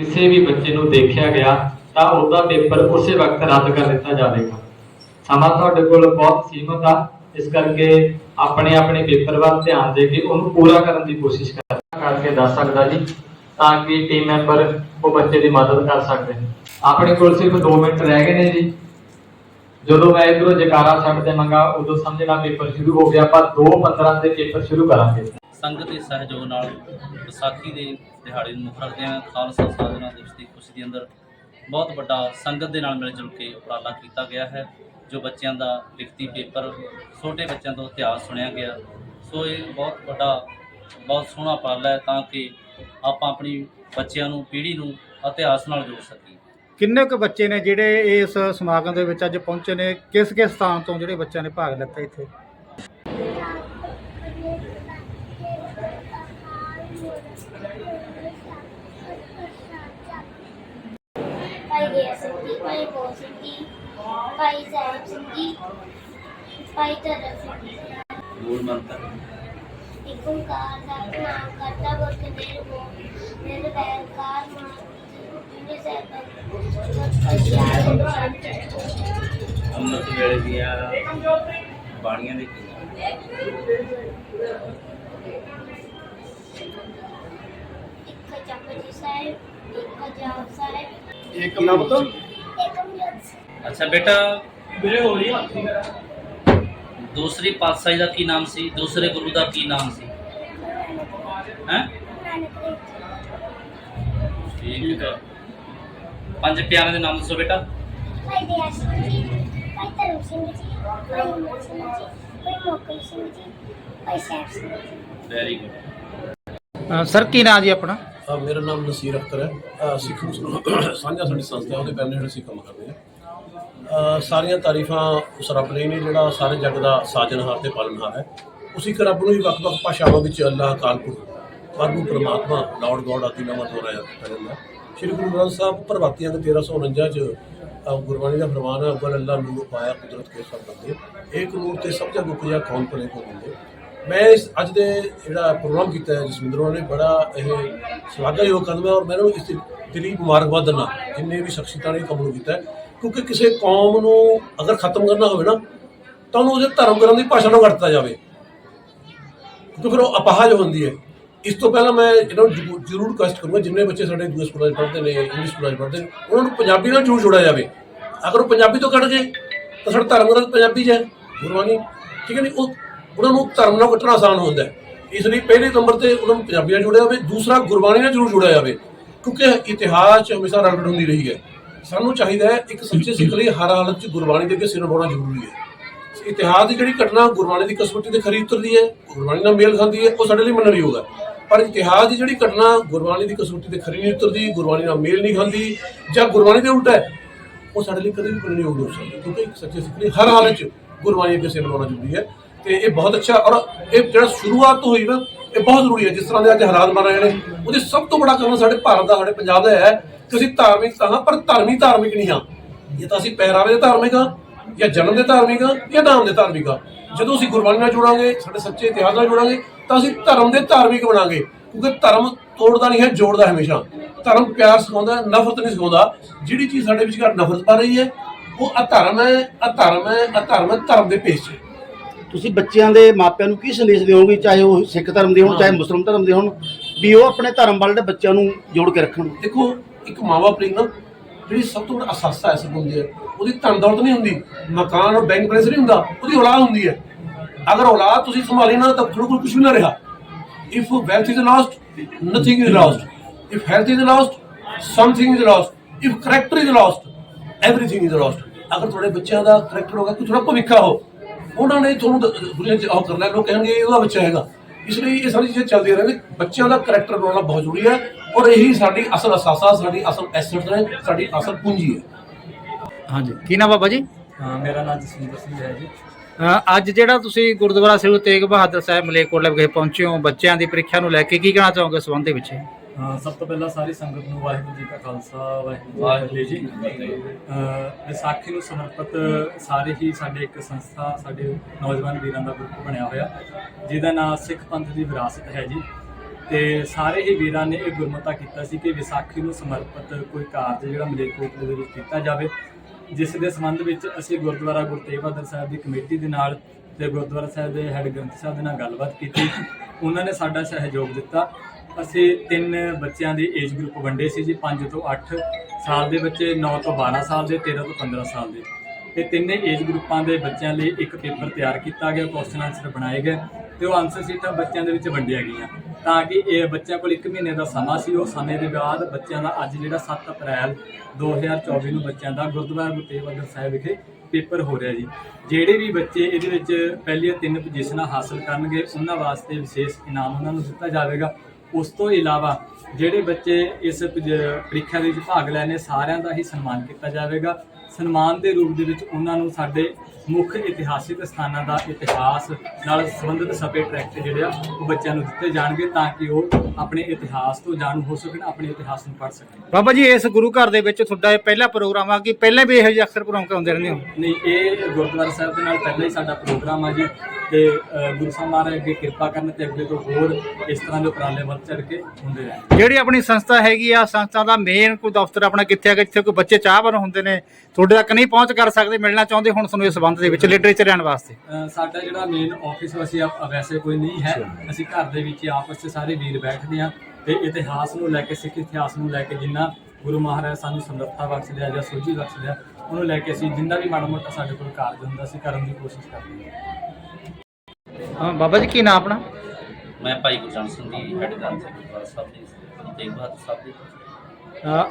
ਕਿਸੇ ਵੀ ਬੱਚੇ ਨੂੰ ਦੇਖਿਆ ਗਿਆ, ਤਾਂ ਉਹਦਾ ਪੇਪਰ ਉਸੇ ਵਕਤ ਰੱਦ ਕਰ ਦਿੱਤਾ ਜਾਵੇਗਾ। ਸਮਾਂ ਤੁਹਾਡੇ ਕੋਲ ਬਹੁਤ ਸੀਮਤ ਆ। ਇਸ ਕਰਕੇ ਆਪਣੇ ਆਪਣੇ ਪੇਪਰ ਵੱਲ ਧਿਆਨ ਦੇ ਕੇ ਉਹਨੂੰ ਪੂਰਾ ਕਰਨ ਦੀ ਕੋਸ਼ਿਸ਼ ਕਰਕੇ ਦੱਸ ਸਕਦਾ ਜੀ, ਤਾਂ ਕਿ ਟੀਮ ਮੈਂਬਰ ਉਹ ਬੱਚੇ ਦੀ ਮਦਦ ਕਰ ਸਕਦੇ ਨੇ। ਆਪਣੇ ਕੋਲ ਸਿਰਫ 2 ਮਿੰਟ ਰਹਿ ਗਏ ਨੇ ਜੀ। ਜਦੋਂ ਮੈਂ ਇਧਰੋਂ ਜਕਾਰਾ ਛੱਡ ਦੇ ਦੇਵਾਂਗਾ ਉਦੋਂ ਸਮਝਣਾ ਪੇਪਰ ਸ਼ੁਰੂ ਹੋ ਗਿਆ। ਪਰ 2:15 ਦੇ ਪੇਪਰ ਸ਼ੁਰੂ ਕਰਾਂਗੇ। ਸੰਗਤ ਦੇ ਸਹਿਯੋਗ ਨਾਲ ਵਿਸਾਖੀ ਦੇ ਦਿਹਾੜੇ ਨੂੰ ਮੁੱਖ ਰੱਖਦੇ ਖਾਲਸਾ ਸਾਧਨਾ ਦਿਵਸ ਦੀ ਖੁਸ਼ੀ ਦੇ ਅੰਦਰ ਬਹੁਤ ਵੱਡਾ ਸੰਗਤ ਦੇ ਨਾਲ ਮਿਲ ਜੁਲ ਕੇ ਉਪਰਾਲਾ ਕੀਤਾ ਗਿਆ ਹੈ, ਜੋ ਬੱਚਿਆਂ ਦਾ ਲਿਖਤੀ ਪੇਪਰ, ਛੋਟੇ ਬੱਚਿਆਂ ਤੋਂ ਇਤਿਹਾਸ ਸੁਣਿਆ ਗਿਆ। ਸੋ ਇਹ ਬਹੁਤ ਵੱਡਾ, ਬਹੁਤ ਸੋਹਣਾ ਉਪਰਾਲਾ ਹੈ ਤਾਂ ਕਿ ਆਪਾਂ ਆਪਣੀ ਬੱਚਿਆਂ ਨੂੰ, ਪੀੜ੍ਹੀ ਨੂੰ ਇਤਿਹਾਸ ਨਾਲ ਜੋੜ ਸਕੀਏ। ਕਿੰਨੇ ਕੁ ਬੱਚੇ ਨੇ ਜਿਹੜੇ ਇਸ ਸਮਾਗਮ ਦੇ ਵਿੱਚ ਅੱਜ ਪਹੁੰਚੇ ਨੇ? ਕਿਸ ਕਿਸ ਸਥਾਨ ਤੋਂ ਜਿਹੜੇ ਬੱਚਿਆਂ ਨੇ ਭਾਗ ਲਿੱਤਾ ਇੱਥੇ ਭਾਈ ਗਿਆ ਸਿੰਘ ਜੀ ਭਾਈ ਬੋਲ ਸਿੰਘ ਜੀ ਭਾਈ ਸਾਹਿਬ ਸਿੰਘ ਜੀ ਭਾਈ ਧਰਮ ਸਿੰਘ ਜੀ ਮੂਲ ਮੰਤਰ ਇੱਕ ਓੰਕਾਰ ਦਾ ਨਾਮ ਕਰਤਾ ਬੁਰਖ ਨਿਰਭਉ ਨਿਰਵੈਰਕਾਰ ਮਾਨ ਜਿਨੇ ਸਹਿਬ ਅੰਮ੍ਰਿਤ ਵੇਲੇ ਦੀਆਂ ਬਾਣੀਆਂ ਦੇ ਇੱਕ ਜਪਜੀ ਸਾਹਿਬ ਇੱਕ ਜਾਪ ਸਾਹਿਬ ਇੱਕ ਨਾਮ ਤੋਂ ਇੱਕ ਅੰਮ੍ਰਿਤ ਸਾਹਿਬ। ਅੱਛਾ ਬੇਟਾ? ਵੀਰੇ ਹੋ ਰਹੀ ਦੂਸਰੀ ਪਾਤਸ਼ਾਹੀ ਦਾ ਕੀ ਨਾਮ ਸੀ? ਦੂਸਰੇ ਗੁਰੂ ਦਾ ਕੀ ਨਾਮ ਸੀ? ਹੈ? ਠੀਕ ਪੰਜ ਪਿਆਰਿਆਂ ਦੇ ਨਾਮ ਦੱਸੋ ਬੇਟਾ। ਭਾਈ ਦਇਆ ਸਿੰਘ ਜੀ ਭਾਈ ਧਰਮ ਸਿੰਘ ਜੀ ਭਾਈ ਹਿੰਮਤ ਸਿੰਘ ਜੀ ਭਾਈ Mokam Singh ji Bhai Sahib Singh ji. Very good sir ਕੀ ਨਾਮ ਜੀ ਆਪਣਾ? ਮੇਰਾ ਨਾਮ ਨਸੀਰ ਅਖਤਰ ਹੈ। ਸਿੱਖ ਸਾਂਝਾ ਸਾਡੀ ਸੰਸਥਾ ਉਹਦੇ ਬੈਨਰ ਅਸੀਂ ਕੰਮ ਕਰਦੇ ਹਾਂ ਸਾਰੀਆਂ ਤਾਰੀਫਾਂ ਉਸ ਰੱਬ ਲਈ ਨੇ, ਜਿਹੜਾ ਸਾਰੇ ਜੱਗ ਦਾ ਸਾਜਨਹਾਰ ਤੇ ਪਾਲਣਹਾਰ ਹੈ। ਉਸੇ ਇੱਕ ਰੱਬ ਨੂੰ ਹੀ ਵੱਖ-ਵੱਖ ਭਾਸ਼ਾਵਾਂ ਵਿੱਚ ਅੱਲਾਹ ਕਾਲਪੁਰ ਪਰਮੂ ਪ੍ਰਮਾਤਮਾ ਲਾਰਡ ਗੋਡ ਆਦਿ ਨਾਮਾਂ ਤੋਂ ਰਾਇਆ ਜਾਂਦਾ ਸ਼੍ਰੀ ਗੁਰੂ ਗ੍ਰੰਥ ਸਾਹਿਬ ਪ੍ਰਭਾਤੀਆਂ ਦੇ 1349 ਚ ਗੁਰਬਾਣੀ ਦਾ ਫਰਮਾਨ ਹੈ ਅਵਲ ਅੱਲਾਹ ਨੂਰ ਪਾਇਆ ਕੁਦਰਤ ਕੇ ਸਭ ਬੰਦੇ। ਇੱਕ ਨੂਰ ਤੇ ਸਭ ਜਗ ਉਪਜਿਆ ਕੌਣ ਭਲੇ ਕੋ ਬੰਦੇ ਮੈਂ ਇਸ ਅੱਜ ਦੇ ਜਿਹੜਾ ਪ੍ਰੋਗਰਾਮ ਕੀਤਾ ਹੈ, ਜਸਵਿੰਦਰ ਹੋਣਾ ਨੇ, ਬੜਾ ਇਹ ਸ਼ਲਾਘਾਯੋਗ ਕਦਮ ਹੈ ਔਰ ਮੈਨੂੰ ਇਸ ਦੀ ਦਿਲੀ ਮੁਬਾਰਕਬਾਦ ਦਿੰਦਾ ਜਿੰਨੇ ਵੀ ਸ਼ਖਸੀਅਤਾਂ ਨੇ ਇਹ ਨੂੰ ਕੀਤਾ ਹੈ। ਕਿਉਂਕਿ ਕਿਸੇ ਕੌਮ ਨੂੰ ਅਗਰ ਖਤਮ ਕਰਨਾ ਹੋਵੇ ਨਾ, ਤਾਂ ਉਹਨੂੰ ਉਹਦੇ ਧਰਮ ਗ੍ਰੰਥ ਦੀ ਭਾਸ਼ਾ ਨੂੰ ਵਰਤਦਾ ਜਾਵੇ। ਕਿਉਂਕਿ ਫਿਰ ਉਹ ਅਪਾਹਜ ਹੁੰਦੀ ਹੈ। ਇਸ ਤੋਂ ਪਹਿਲਾਂ ਮੈਂ ਇਹਨਾਂ ਨੂੰ ਜ਼ਰੂਰ- ਜ਼ਰੂਰ ਰਿਕੁਐਸਟ ਕਰੂੰਗਾ, ਜਿੰਨੇ ਬੱਚੇ ਸਾਡੇ ਦੂਜੇ ਸਕੂਲਾਂ 'ਚ ਪੜ੍ਹਦੇ ਨੇ ਇੰਗਲਿਸ਼ ਸਕੂਲਾਂ 'ਚ ਪੜ੍ਹਦੇ ਨੇ, ਉਹਨਾਂ ਨੂੰ ਪੰਜਾਬੀ ਨਾਲ ਜ਼ਰੂਰ ਜੋੜਿਆ ਜਾਵੇ। ਅਗਰ ਉਹ ਪੰਜਾਬੀ ਤੋਂ ਕੱਢ ਗਏ ਤਾਂ ਸਾਡਾ ਧਰਮ ਗ੍ਰੰਥ ਪੰਜਾਬੀ 'ਚ ਹੈ। ਗੁਰਬਾਣੀ ਠੀਕ ਹੈ ਨਹੀਂ ਉਹ, ਉਹਨਾਂ ਨੂੰ ਧਰਮ ਨਾਲ ਕੱਟਣਾ ਆਸਾਨ ਹੁੰਦਾ ਇਸ ਲਈ ਪਹਿਲੇ ਨੰਬਰ ਤੇ ਉਹਨਾਂ ਨੂੰ ਪੰਜਾਬੀ ਨਾਲ ਜੋੜਿਆ ਜਾਵੇ, ਦੂਸਰਾ ਗੁਰਬਾਣੀ ਨਾਲ ਜ਼ਰੂਰ ਜੋੜਿਆ ਜਾਵੇ। ਕਿਉਂਕਿ ਇਤਿਹਾਸ ਹਮੇਸ਼ਾ ਰਗੜ ਹੁੰਦੀ ਰਹੀ ਹੈ। ਸਾਨੂੰ ਚਾਹੀਦਾ ਹੈ ਇੱਕ ਸੱਚੇ ਸਿੱਖ ਲਈ ਹਰ ਹਾਲਤ 'ਚ ਗੁਰਬਾਣੀ ਦੇ ਅੱਗੇ ਸਿਰ ਨਵਾਉਣਾ ਜ਼ਰੂਰੀ ਹੈ। ਇਤਿਹਾਸ ਦੀ ਜਿਹੜੀ ਘਟਨਾ ਗੁਰਬਾਣੀ ਦੀ ਕਸਵੱਟੀ ਤੇ ਖਰੀ ਉਤਰਦੀ ਹੈ, ਗੁਰਬਾਣੀ ਨਾਲ ਮੇਲ ਖਾਂਦੀ ਹੈ, ਉਹ ਸਾਡੇ ਲਈ ਮੰਨਣ ਯੋਗ ਹੈ। ਪਰ ਇਤਿਹਾਸ ਦੀ ਜਿਹੜੀ ਘਟਨਾ ਗੁਰਬਾਣੀ ਦੀ ਕਸਵੱਟੀ ਤੇ ਖਰੀ ਨਹੀਂ ਉਤਰਦੀ, ਗੁਰਬਾਣੀ ਨਾਲ ਮੇਲ ਨਹੀਂ ਖਾਂਦੀ ਜਾਂ ਗੁਰਬਾਣੀ ਦੇ ਉਲਟਾ ਹੈ, ਉਹ ਸਾਡੇ ਲਈ ਕਦੇ ਵੀ ਮੰਨਣ ਯੋਗ ਨਹੀਂ ਹੋ ਸਕਦੀ, ਕਿਉਂਕਿ ਇੱਕ ਸੱਚੇ ਸਿੱਖ ਲਈ ਹਰ ਹਾਲਤ 'ਚ ਗੁਰਬਾਣੀ ਅੱਗੇ ਸਿਰ ਨਵਾਉਣਾ ਜ਼ਰੂਰੀ ਹੈ। ਤੇ ਇਹ ਬਹੁਤ ਅੱਛਾ ਔਰ ਇਹ ਜਿਹੜਾ ਸ਼ੁਰੂਆਤ ਤੋਂ ਹੋਈ ਨਾ ਇਹ ਬਹੁਤ ਜ਼ਰੂਰੀ ਹੈ, ਜਿਸ ਤਰ੍ਹਾਂ ਦੇ ਅੱਜ ਹਾਲਾਤ ਬਣ ਰਹੇ ਨੇ। ਉਹਦੇ ਸਭ ਤੋਂ ਬੜਾ ਕਾਰਨ ਸਾਡੇ ਭਾਰਤ ਦਾ, ਸਾਡੇ ਪੰਜਾਬ ਦਾ ਹੈ ਕਿ ਅਸੀਂ ਧਾਰਮਿਕ ਤਾਂ ਹਾਂ, ਪਰ ਧਰਮੀ ਧਾਰਮਿਕ ਨਹੀਂ ਹਾਂ। ਇਹ ਤਾਂ ਅਸੀਂ ਪਹਿਰਾਵੇ ਦੇ ਧਾਰਮਿਕ ਹਾਂ, ਜਾਂ ਜਨਮ ਦੇ ਧਾਰਮਿਕ ਹਾਂ, ਜਾਂ ਨਾਮ ਦੇ ਧਾਰਮਿਕ ਹਾਂ। ਜਦੋਂ ਅਸੀਂ ਗੁਰਬਾਣੀ ਨਾਲ ਜੁੜਾਂਗੇ, ਸਾਡੇ ਸੱਚੇ ਇਤਿਹਾਸ ਨਾਲ ਜੁੜਾਂਗੇ, ਤਾਂ ਅਸੀਂ ਧਰਮ ਦੇ ਧਾਰਮਿਕ ਬਣਾਂਗੇ। ਕਿਉਂਕਿ ਧਰਮ ਤੋੜਦਾ ਨਹੀਂ ਹੈ, ਜੋੜਦਾ ਹਮੇਸ਼ਾ। ਧਰਮ ਪਿਆਰ ਸਿਖਾਉਂਦਾ, ਨਫ਼ਰਤ ਨਹੀਂ ਸਿਖਾਉਂਦਾ। ਜਿਹੜੀ ਚੀਜ਼ ਸਾਡੇ ਵਿਚਕਾਰ ਨਫ਼ਰਤ ਪਾ ਰਹੀ ਹੈ, ਉਹ ਅਧਰਮ ਹੈ ਅਧਰਮ ਹੈ ਅਧਰਮ ਹੈ, ਧਰਮ ਦੇ ਪੇਸ਼ 'ਚ। ਤੁਸੀਂ ਬੱਚਿਆਂ ਦੇ ਮਾਪਿਆਂ ਨੂੰ ਕੀ ਸੰਦੇਸ਼ ਦਿਓਗੇ ਚਾਹੇ ਉਹ ਸਿੱਖ ਧਰਮ ਦੇ ਹੋਣ ਚਾਹੇ ਮੁਸਲਮਾਨ ਧਰਮ ਦੇ ਹੋਣ ਵੀ ਉਹ ਆਪਣੇ ਧਰਮ ਵੱਲ ਦੇ ਬੱਚਿਆਂ ਨੂੰ ਜੋੜ ਕੇ ਰੱਖਣ? ਦੇਖੋ ਇੱਕ ਮਾਂ-ਬਾਪ ਲਈ ਨਾ ਜਿਹੜੀ ਸਭ ਤੋਂ ਵੱਡਾ ਅਸਾਸਾ ਹੈ ਉਹਦੀ ਧਨ ਦੌਲਤ ਨਹੀਂ ਹੁੰਦੀ। ਮਕਾਨ ਔਰ ਬੈਂਕ ਬੈਲੈਂਸ ਨਹੀਂ ਹੁੰਦਾ ਉਹਦੀ ਔਲਾਦ ਹੁੰਦੀ ਹੈ। ਅਗਰ ਔਲਾਦ ਤੁਸੀਂ ਸੰਭਾਲੀ ਨਾ ਤਾਂ ਤੁਹਾਡੇ ਕੋਲ ਕੁਝ ਵੀ ਨਾ ਰਿਹਾ। If wealth is lost nothing is lost if health is lost something is lost if character is lost everything is lost ਅਗਰ ਤੁਹਾਡੇ ਬੱਚਿਆਂ ਦਾ ਕਰੈਕਟਰ ਹੋਗਾ ਕਿ ਥੋੜਾ ਭਵਿੱਖਾ ਹੋ ਉਹਨਾਂ ਨੇ ਤੁਹਾਨੂੰ ਦ- ਦੁਨੀਆ 'ਚ ਉਹ ਕਰਨਾ ਲੋਕ ਕਹਿਣਗੇ ਇਹ ਉਹਦਾ ਬੱਚਾ ਹੈਗਾ ਇਸ ਲਈ ਇਹ ਸਾਰੀ ਚੀਜ਼ਾਂ ਚੱਲਦੀਆਂ ਰਹਿੰਦੇ ਬੱਚਿਆਂ ਦਾ ਕਰੈਕਟਰ ਬਣਾਉਣਾ ਬਹੁਤ ਜ਼ਰੂਰੀ ਹੈ ਔਰ ਇਹੀ ਸਾਡੀ ਅਸਲ ਅਸਾਸਾ ਸਾਡੀ ਅਸਲ ਐਸੈਟ ਹੈ ਸਾਡੀ ਅਸਲ ਪੂੰਜੀ ਹੈ। ਹਾਂਜੀ। ਕੀ ਨਾਮ ਬਾਬਾ ਜੀ? ਹਾਂ ਮੇਰਾ ਨਾਮ ਜਸਵਿੰਦਰ ਸਿੰਘ ਹੈ ਜੀ। ਅ, ਅੱਜ ਜਿਹੜਾ ਤੁਸੀਂ ਗੁਰਦੁਆਰਾ ਸ੍ਰੀ ਗੁਰੂ ਤੇਗ ਬਹਾਦਰ ਸਾਹਿਬ ਮਲੇਕੋਟਲਾ ਵਿਖੇ ਪਹੁੰਚੇ ਹੋ ਬੱਚਿਆਂ ਦੀ ਪ੍ਰੀਖਿਆ ਨੂੰ ਲੈ ਕੇ ਕੀ ਕਹਿਣਾ ਚਾਹੋਗੇ ਇਸ ਸੰਬੰਧ ਦੇ ਵਿੱਚ? ਸਭ ਤੋਂ ਪਹਿਲਾਂ ਸਾਰੀ ਸੰਗਤ ਨੂੰ ਵਾਹਿਗੁਰੂ ਜੀ ਕਾ ਖਾਲਸਾ ਵਾਹਿਗੁਰੂ ਜੀ ਕੀ ਫਤਿਹ ਅਹ ਵਿਸਾਖੀ ਨੂੰ ਸਮਰਪਿਤ ਸਾਰੇ ਹੀ ਸਾਡੇ ਇੱਕ ਸੰਸਥਾ ਸਾਡੇ ਨੌਜਵਾਨ ਵੀਰਾਂ ਦਾ ਗਰੁੱਪ ਬਣਿਆ ਹੋਇਆ ਜਿਹਦਾ ਨਾਮ ਸਿੱਖ ਪੰਥ ਦੀ ਵਿਰਾਸਤ ਹੈ ਜੀ। ਤੇ ਸਾਰੇ ਹੀ ਵੀਰਾਂ ਨੇ ਇਹ ਗੁਰਮਤਾ ਕੀਤਾ ਸੀ ਕਿ ਵਿਸਾਖੀ ਨੂੰ ਸਮਰਪਿਤ ਕੋਈ ਕਾਰਜ ਜਿਹੜਾ ਮਲੇਰਕੋਟਲੇ ਦੇ ਵਿੱਚ ਕੀਤਾ ਜਾਵੇ ਜਿਸ ਦੇ ਸੰਬੰਧ ਵਿੱਚ ਅਸੀਂ ਗੁਰਦੁਆਰਾ ਗੁਰੂ ਤੇਗ ਬਹਾਦਰ ਸਾਹਿਬ ਦੀ ਕਮੇਟੀ ਦੇ ਨਾਲ ਤੇ ਗੁਰਦੁਆਰਾ ਸਾਹਿਬ ਦੇ ਹੈੱਡ ਗ੍ਰੰਥੀ ਸਾਹਿਬ ਦੇ ਨਾਲ ਗੱਲਬਾਤ ਕੀਤੀ। ਉਹਨਾਂ ਨੇ ਸਾਡਾ ਸਹਿਯੋਗ ਦਿੱਤਾ। ਅਸੀਂ ਤਿੰਨ ਬੱਚਿਆਂ ਦੇ ਏਜ ਗਰੁੱਪ ਵੰਡੇ ਸੀ ਜੀ 5 ਤੋਂ 8 ਸਾਲ ਦੇ ਬੱਚੇ 9 ਤੋਂ 12 ਸਾਲ ਦੇ 13 ਤੋਂ 15 ਸਾਲ ਦੇ। ਤੇ ਤਿੰਨੇ ਏਜ ਗਰੁੱਪਾਂ ਦੇ ਬੱਚਿਆਂ ਲਈ ਇੱਕ ਪੇਪਰ ਤਿਆਰ ਕੀਤਾ ਗਿਆ ਕੁਐਸਚਨ ਆਨਸਰ ਬਣਾਏ ਗਏ ਤੇ ਉਹ ਆਨਸਰ ਸ਼ੀਟਾਂ ਬੱਚਿਆਂ ਦੇ ਵਿੱਚ ਵੰਡੀਆਂ ਗਈਆਂ। ਤਾਂ ਕਿ ਇਹ ਬੱਚਿਆਂ ਕੋਲ 1 ਮਹੀਨੇ ਦਾ ਸਮਾਂ ਸੀ, ਉਹ ਸਮੇਂ ਦੇ ਬਾਅਦ ਬੱਚਿਆਂ ਦਾ ਅੱਜ ਜਿਹੜਾ 7 ਅਪ੍ਰੈਲ 2024 ਨੂੰ ਬੱਚਿਆਂ ਦਾ ਗੁਰਦੁਆਰਾ ਗੁਰੂ ਤੇਗ ਬਹਾਦਰ ਸਾਹਿਬ ਵਿਖੇ ਪੇਪਰ ਹੋ ਰਿਹਾ ਜੀ। ਜਿਹੜੇ ਵੀ ਬੱਚੇ ਇਹਦੇ ਵਿੱਚ ਪਹਿਲੀਆਂ ਤਿੰਨ ਪੋਜੀਸ਼ਨਾਂ ਹਾਸਲ ਕਰਨਗੇ, ਉਹਨਾਂ ਵਾਸਤੇ ਵਿਸ਼ੇਸ਼ ਇਨਾਮ ਉਹਨਾਂ ਨੂੰ ਦਿੱਤਾ ਜਾਵੇਗਾ। ਉਸ ਤੋਂ ਇਲਾਵਾ ਜਿਹੜੇ ਬੱਚੇ ਇਸ ਪ੍ਰੀਖਿਆ ਦੇ ਵਿੱਚ ਭਾਗ ਲੈਣੇ ਸਾਰਿਆਂ ਦਾ ਹੀ ਸਨਮਾਨ ਕੀਤਾ ਜਾਵੇਗਾ। ਸਨਮਾਨ ਦੇ ਰੂਪ ਦੇ ਵਿੱਚ ਉਹਨਾਂ ਨੂੰ ਸਾਡੇ ਮੁੱਖ ਇਤਿਹਾਸਿਕ ਸਥਾਨਾਂ ਦਾ ਇਤਿਹਾਸ ਨਾਲ ਸੰਬੰਧਿਤ ਸਪੇ ਟਰੈਕਟ ਜਿਹੜੇ ਆ ਉਹ ਬੱਚਿਆਂ ਨੂੰ ਦਿੱਤੇ ਜਾਣਗੇ ਤਾਂ ਕਿ ਉਹ ਆਪਣੇ ਇਤਿਹਾਸ ਤੋਂ ਜਾਣੂ ਹੋ ਸਕਣ ਆਪਣੇ ਇਤਿਹਾਸ ਨੂੰ ਪੜ੍ਹ ਸਕਣ। ਬਾਬਾ ਜੀ ਇਸ ਗੁਰੂ ਘਰ ਦੇ ਵਿੱਚ ਤੁਹਾਡਾ ਇਹ ਪਹਿਲਾ ਪ੍ਰੋਗਰਾਮ ਆ ਕਿ ਪਹਿਲਾਂ ਵੀ ਇਹੋ ਜਿਹੇ ਅਕਸਰ ਪ੍ਰੋਗਰਾਮ ਕਰਾਉਂਦੇ ਰਹਿੰਦੇ ਹੋ? ਨਹੀਂ ਇਹ ਗੁਰਦੁਆਰਾ ਸਾਹਿਬ ਦੇ ਨਾਲ ਪਹਿਲਾਂ ਹੀ ਸਾਡਾ ਪ੍ਰੋਗਰਾਮ ਆ ਜੀ ਤੇ ਗੁਰੂ ਸਾਹਿਬ ਮਹਾਰਾਜ ਅੱਗੇ ਕਿਰਪਾ ਕਰਨ ਤੇ ਅੱਗੇ ਤੋਂ ਹੋਰ ਇਸ ਤਰ੍ਹਾਂ ਦੇ ਉਪਰਾਲੇ ਵੱਧ ਚੜ ਕੇ ਹੁੰਦੇ ਰਹਿਣ ਜਿਹੜੀ ਆਪਣੀ ਸੰਸਥਾ ਹੈਗੀ ਆ ਸੰਸਥਾ ਦਾ ਮੇਨ ਕੋਈ ਦਫ਼ਤਰ ਆਪਣਾ ਕਿੱਥੇ ਹੈਗਾ ਜਿੱਥੇ ਕੋਈ ਬੱਚੇ ਚਾਹਵਾਨ ਹੁੰਦੇ ਨੇ ਤੁਹਾਡੇ ਤੱਕ ਨਹੀਂ ਪਹੁੰਚ ਕਰ ਸਕਦੇ ਮਿਲਣਾ ਚਾਹੁੰਦੇ ਹੁਣ ਤੁਹਾਨੂੰ ਇਸ ਸੰਬੰਧ ਦੇ ਵਿੱਚ ਲਿਟਰੇਚਰ ਲੈਣ ਵਾਸਤੇ। ਅ, ਸਾਡਾ ਜਿਹੜਾ ਮੇਨ ਆਫਿਸ ਅਸੀਂ ਆਪ- ਵੈਸੇ ਕੋਈ ਨਹੀਂ ਹੈ। ਅਸੀਂ ਘਰ ਦੇ ਵਿੱਚ ਹੀ ਆਪਸ ਵਿੱਚ ਸਾਰੇ ਵੀਰ ਬੈਠਦੇ ਹਾਂ ਤੇ ਇਤਿਹਾਸ ਨੂੰ ਲੈ ਕੇ ਸਿੱਖ ਇਤਿਹਾਸ ਨੂੰ ਲੈ ਕੇ ਜਿੰਨਾ ਗੁਰੂ ਮਹਾਰਾਜ ਸਾਨੂੰ ਸਮਰੱਥਾ ਬਖਸ਼ਿਆ ਜਾਂ ਸੋਝੀ ਬਖਸ਼ਿਆ ਉਹਨੂੰ ਲੈ ਕੇ ਅਸੀਂ ਜਿੰਨਾ ਵੀ ਮਾੜਾ ਮੋਟਾ ਸਾਡੇ ਕੋਲ ਕਾਰਜ ਹੁੰਦਾ ਅਸੀਂ ਕਰਨ ਦੀ ਕੋਸ਼ਿਸ਼ ਕਰਦੇ ਹਾਂ। ਹਾਂ ਬਾਬਾ ਜੀ ਕੀ ਨਾਮ ਆਪਣਾ? ਮੈਂ ਭਾਈ ਗੁਰਜਨ ਸਿੰਘ ਜੀ ਹੈੱਡ ਗ੍ਰੰਥੀ ਗੁਰਦੁਆਰਾ ਸਾਹਿਬ ਦੀ ਤੇਗ ਬਹਾਦਰ ਸਾਹਿਬ ਦੀ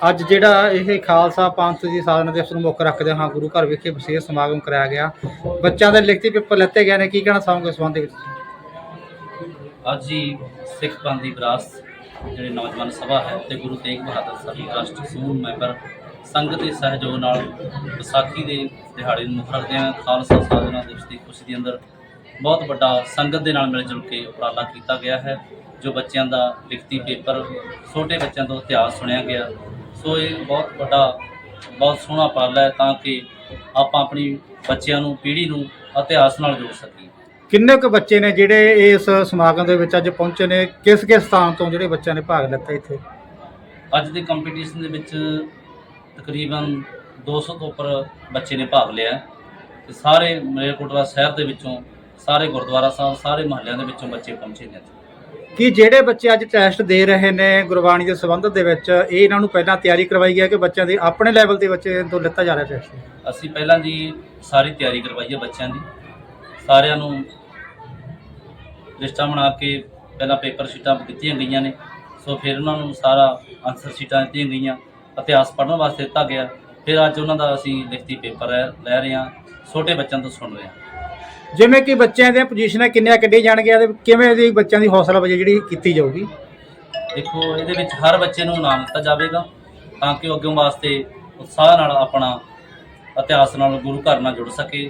ਅੱਜ ਜਿਹੜਾ ਇਹ ਖਾਲਸਾ ਪੰਥ ਦੀ ਸਾਧਨਾ ਦਿਵਸ ਨੂੰ ਮੁੱਖ ਰੱਖਦੇ ਹਾਂ, ਗੁਰੂ ਘਰ ਵਿਖੇ ਵਿਸ਼ੇਸ਼ ਸਮਾਗਮ ਕਰਾਇਆ ਗਿਆ। ਬੱਚਿਆਂ ਦੇ ਲਿਖਤੀ ਪੇਪਰ ਲੈਤੇ ਗਏ ਨੇ, ਕੀ ਕਹਿਣਾ ਚਾਹੋਗੇ ਇਸ ਸੰਬੰਧ ਵਿੱਚ? ਅੱਜ ਜੀ ਸਿੱਖ ਪੰਥ ਦੀ ਵਿਰਾਸਤ ਜਿਹੜੇ ਨੌਜਵਾਨ ਸਭਾ ਹੈ ਤੇ ਗੁਰੂ ਤੇਗ ਬਹਾਦਰ ਸਾਹਿਬ ਰਾਸ਼ਟਰੀ ਸਮੂਹ ਮੈਂਬਰ ਸੰਗਤ ਦੇ ਸਹਿਯੋਗ ਨਾਲ ਵਿਸਾਖੀ ਦੇ ਦਿਹਾੜੇ ਨੂੰ ਮੁੱਖ ਰੱਖਦੇ ਹਾਂ। ਖਾਲਸਾ ਸਾਧਨਾ ਦਿਵਸ ਦੀ ਖੁਸ਼ੀ ਦੇ ਅੰਦਰ ਬਹੁਤ ਵੱਡਾ ਸੰਗਤ ਦੇ ਨਾਲ ਮਿਲ ਜੁਲ ਕੇ ਉਪਰਾਲਾ ਕੀਤਾ ਗਿਆ ਹੈ। ਜੋ ਬੱਚਿਆਂ ਦਾ ਲਿਖਤੀ ਪੇਪਰ ਛੋਟੇ ਬੱਚਿਆਂ ਤੋਂ ਇਤਿਹਾਸ ਸੁਣਿਆ ਗਿਆ। ਸੋ ਇਹ ਬਹੁਤ ਵੱਡਾ ਬਹੁਤ ਸੋਹਣਾ ਉਪਰਾਲਾ ਹੈ ਤਾਂ ਕਿ ਆਪਾਂ ਆਪਣੀ ਬੱਚਿਆਂ ਨੂੰ ਪੀੜ੍ਹੀ ਨੂੰ ਇਤਿਹਾਸ ਨਾਲ ਜੋੜ ਸਕੀਏ। ਕਿੰਨੇ ਕੁ ਬੱਚੇ ਨੇ ਜਿਹੜੇ ਇਸ ਸਮਾਗਮ ਦੇ ਵਿੱਚ ਅੱਜ ਪਹੁੰਚੇ ਨੇ? ਕਿਸ ਕਿਸ ਸਥਾਨ ਤੋਂ ਜਿਹੜੇ ਬੱਚਿਆਂ ਨੇ ਭਾਗ ਲਿੱਤਾ ਇੱਥੇ? ਅੱਜ ਦੇ ਕੰਪੀਟੀਸ਼ਨ ਦੇ ਵਿੱਚ ਤਕਰੀਬਨ 200 ਤੋਂ ਉੱਪਰ ਬੱਚੇ ਨੇ ਭਾਗ ਲਿਆ ਤੇ ਸਾਰੇ ਮਲੇਰਕੋਟਲਾ ਸ਼ਹਿਰ ਦੇ ਵਿੱਚੋਂ ਸਾਰੇ ਗੁਰਦੁਆਰਾ ਸਾਹਿਬ ਸਾਰੇ ਮਹੱਲਿਆਂ ਦੇ ਵਿੱਚੋਂ ਬੱਚੇ ਪਹੁੰਚੇ ਨੇ। ਕਿ ਜਿਹੜੇ ਬੱਚੇ ਅੱਜ ਟੈਸਟ ਦੇ ਰਹੇ ਨੇ ਗੁਰਬਾਣੀ ਦੇ ਸੰਬੰਧ ਦੇ ਵਿੱਚ, ਇਹ ਇਹਨਾਂ ਨੂੰ ਪਹਿਲਾਂ ਤਿਆਰੀ ਕਰਵਾਈ ਗਿਆ ਕਿ ਬੱਚਿਆਂ ਦੀ ਆਪਣੇ ਲੈਵਲ ਦੇ ਬੱਚੇ ਤੋਂ ਲਿੱਤਾ ਜਾ ਰਿਹਾ ਟੈਸਟ ਅਸੀਂ ਪਹਿਲਾਂ ਦੀ ਸਾਰੀ ਤਿਆਰੀ ਕਰਵਾਈ ਹੈ ਬੱਚਿਆਂ ਦੀ। ਸਾਰਿਆਂ ਨੂੰ ਲਿਸਟਾਂ ਬਣਾ ਕੇ ਪਹਿਲਾਂ ਪੇਪਰ ਸ਼ੀਟਾਂ ਦਿੱਤੀਆਂ ਗਈਆਂ ਨੇ। ਸੋ ਫਿਰ ਉਹਨਾਂ ਨੂੰ ਸਾਰਾ ਆਨਸਰ ਸ਼ੀਟਾਂ ਦਿੱਤੀਆਂ ਗਈਆਂ। ਇਤਿਹਾਸ ਪੜ੍ਹਨ ਵਾਸਤੇ ਦਿੱਤਾ ਗਿਆ। ਫਿਰ ਅੱਜ ਉਹਨਾਂ ਦਾ ਅਸੀਂ ਲਿਖਤੀ ਪੇਪਰ ਲੈ ਲੈ ਰਹੇ ਹਾਂ। ਛੋਟੇ ਬੱਚਿਆਂ ਤੋਂ ਸੁਣ ਰਹੇ ਹਾਂ। ਜਿਵੇਂ ਕਿ ਬੱਚਿਆਂ ਦੀਆਂ ਪੋਜੀਸ਼ਨਾਂ ਕਿੰਨੀਆਂ ਕੱਢੀ ਜਾਣਗੀਆਂ ਤੇ ਕਿਵੇਂ ਦੀ ਬੱਚਿਆਂ ਦੀ ਹੌਸਲਾ ਵਜੇ ਜਿਹੜੀ ਕੀਤੀ ਜਾਊਗੀ? ਦੇਖੋ ਇਹਦੇ ਵਿੱਚ ਹਰ ਬੱਚੇ ਨੂੰ ਇਨਾਮ ਦਿੱਤਾ ਜਾਵੇਗਾ ਤਾਂ ਕਿ ਉਹ ਅੱਗੇ ਵਾਸਤੇ ਉਤਸ਼ਾਹ ਨਾਲ ਆਪਣਾ ਇਤਿਹਾਸ ਨਾਲ ਗੁਰੂ ਘਰ ਨਾਲ ਜੁੜ ਸਕੇ।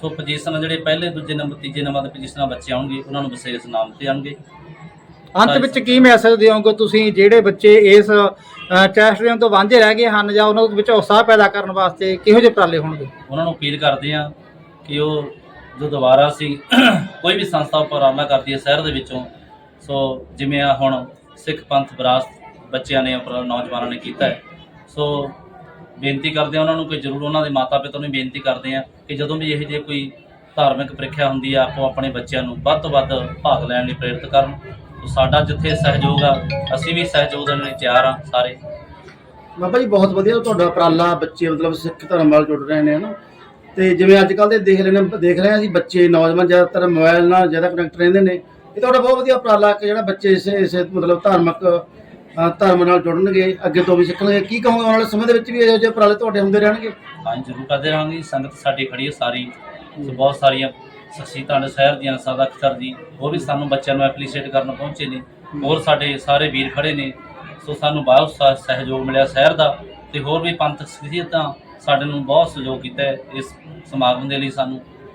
ਸੋ ਪੋਜੀਸ਼ਨ ਜਿਹੜੇ ਪਹਿਲੇ ਦੂਜੇ ਨੰਬਰ ਤੀਜੇ ਨੰਬਰ ਦੇ ਪੋਜੀਸ਼ਨਾਂ ਬੱਚੇ ਆਉਣਗੇ ਉਹਨਾਂ ਨੂੰ ਵਿਸ਼ੇਸ਼ ਇਨਾਮ ਦਿੱਤੇ ਜਾਣਗੇ। ਅੰਤ ਵਿੱਚ ਕੀ ਮੈਸੇਜ ਦਿਓਗੇ ਤੁਸੀਂ ਜਿਹੜੇ ਬੱਚੇ ਇਸ ਟੈਸਟ ਦੇ ਤੋਂ ਵਾਂਝੇ ਰਹਿ ਗਏ ਹਨ ਜਾਂ ਉਹਨਾਂ ਵਿੱਚ ਉਤਸ਼ਾਹ ਪੈਦਾ ਕਰਨ ਵਾਸਤੇ ਕਿਹੋ ਜਿਹੇ ਉਪਰਾਲੇ ਹੋਣਗੇ? ਉਹਨਾਂ ਨੂੰ ਅਪੀਲ ਕਰਦੇ ਹਾਂ ਕਿ ਉਹ ਜੋ ਦੁਬਾਰਾ ਸੀ ਕੋਈ ਵੀ ਸੰਸਥਾ ਉਪਰਾਲਾ ਕਰਦੀ ਹੈ ਸ਼ਹਿਰ ਦੇ ਵਿੱਚੋਂ, ਸੋ ਜਿਵੇਂ ਆ ਹੁਣ ਸਿੱਖ ਪੰਥ ਵਿਰਾਸਤ ਬੱਚਿਆਂ ਨੇ ਉਪਰ ਨੌਜਵਾਨਾਂ ਨੇ ਕੀਤਾ ਹੈ। ਸੋ ਬੇਨਤੀ ਕਰਦੇ ਆ ਉਹਨਾਂ ਨੂੰ ਕਿ ਜ਼ਰੂਰ ਉਹਨਾਂ ਦੇ ਮਾਤਾ ਪਿਤਾ ਨੂੰ ਵੀ ਬੇਨਤੀ ਕਰਦੇ ਆ ਕਿ ਜਦੋਂ ਵੀ ਇਹੋ ਜਿਹੇ ਕੋਈ ਧਾਰਮਿਕ ਪ੍ਰੀਖਿਆ ਹੁੰਦੀ ਆ, ਆਪੋ ਆਪਣੇ ਬੱਚਿਆਂ ਨੂੰ ਵੱਧ ਤੋਂ ਵੱਧ ਭਾਗ ਲੈਣ ਲਈ ਪ੍ਰੇਰਿਤ ਕਰਨ। ਸੋ ਸਾਡਾ ਜਿੱਥੇ ਸਹਿਯੋਗ ਆ, ਅਸੀਂ ਵੀ ਸਹਿਯੋਗ ਦੇਣ ਲਈ ਤਿਆਰ ਆ ਸਾਰੇ। ਬਾਬਾ ਜੀ, ਬਹੁਤ ਵਧੀਆ ਤੁਹਾਡਾ ਉਪਰਾਲਾ ਬੱਚੇ ਮਤਲਬ ਸਿੱਖ ਧਰਮ ਨਾਲ ਜੁੜ ਰਹੇ ਨੇ, ਹਨਾ? ਤੇ ਜਿਵੇਂ ਅੱਜ ਕੱਲ ਦੇ ਦੇਖ ਲੈਣੇ, ਦੇਖ ਰਹੇ ਹਾਂ ਅਸੀਂ ਬੱਚੇ, ਨੌਜਵਾਨ ਜ਼ਿਆਦਾਤਰ ਮੋਬਾਈਲ ਨਾਲ ਜ਼ਿਆਦਾ ਕਨੈਕਟ ਰਹਿੰਦੇ ਨੇ। ਇਹ ਤੁਹਾਡਾ ਬਹੁਤ ਵਧੀਆ ਉਪਰਾਲਾ ਕਿ ਜਿਹੜਾ ਬੱਚੇ ਇਸੇ ਇਸੇ ਮਤਲਬ ਧਾਰਮਿਕ ਧਰਮ ਨਾਲ ਜੁੜਨਗੇ, ਅੱਗੇ ਤੋਂ ਵੀ ਸਿੱਖਣਗੇ। ਕੀ ਕਹੋਗੇ ਆਉਣ ਵਾਲੇ ਸਮੇਂ ਦੇ ਵਿੱਚ ਵੀ ਇਹੋ ਜਿਹੇ ਉਪਰਾਲੇ ਤੁਹਾਡੇ ਹੁੰਦੇ ਰਹਿਣਗੇ? ਹਾਂ ਜ਼ਰੂਰ ਕਰਦੇ ਰਹਾਂਗੇ ਸੰਗਤ ਸਾਡੀ ਖੜੀ ਹੈ ਸਾਰੀ। ਸੋ ਬਹੁਤ ਸਾਰੀਆਂ ਸ਼ਖਸੀਅਤਾਂ ਨੇ ਸ਼ਹਿਰ ਦੀਆਂ, ਸਾਦਾ ਅਖਤਰ ਦੀ ਉਹ ਵੀ ਸਾਨੂੰ ਬੱਚਿਆਂ ਨੂੰ ਐਪਰੀਸ਼ੀਏਟ ਕਰਨ ਪਹੁੰਚੇ ਨੇ। ਹੋਰ ਸਾਡੇ ਸਾਰੇ ਵੀਰ ਖੜੇ ਨੇ। ਸੋ ਸਾਨੂੰ ਬਹੁਤ ਸਹਿਯੋਗ ਮਿਲਿਆ ਸ਼ਹਿਰ ਦਾ। ਤੇ ਹੋਰ ਵੀ ਪੰਥਕ ਸ਼ਖਸੀਅਤਾਂ ਸਾਡੇ ਨੂੰ ਬਹੁਤ ਸਹਿਯੋਗ ਕੀਤਾ ਹੈ ਇਸ ਸਮਾਗਮ ਦੇ ਲਈ ਸਾਨੂੰ।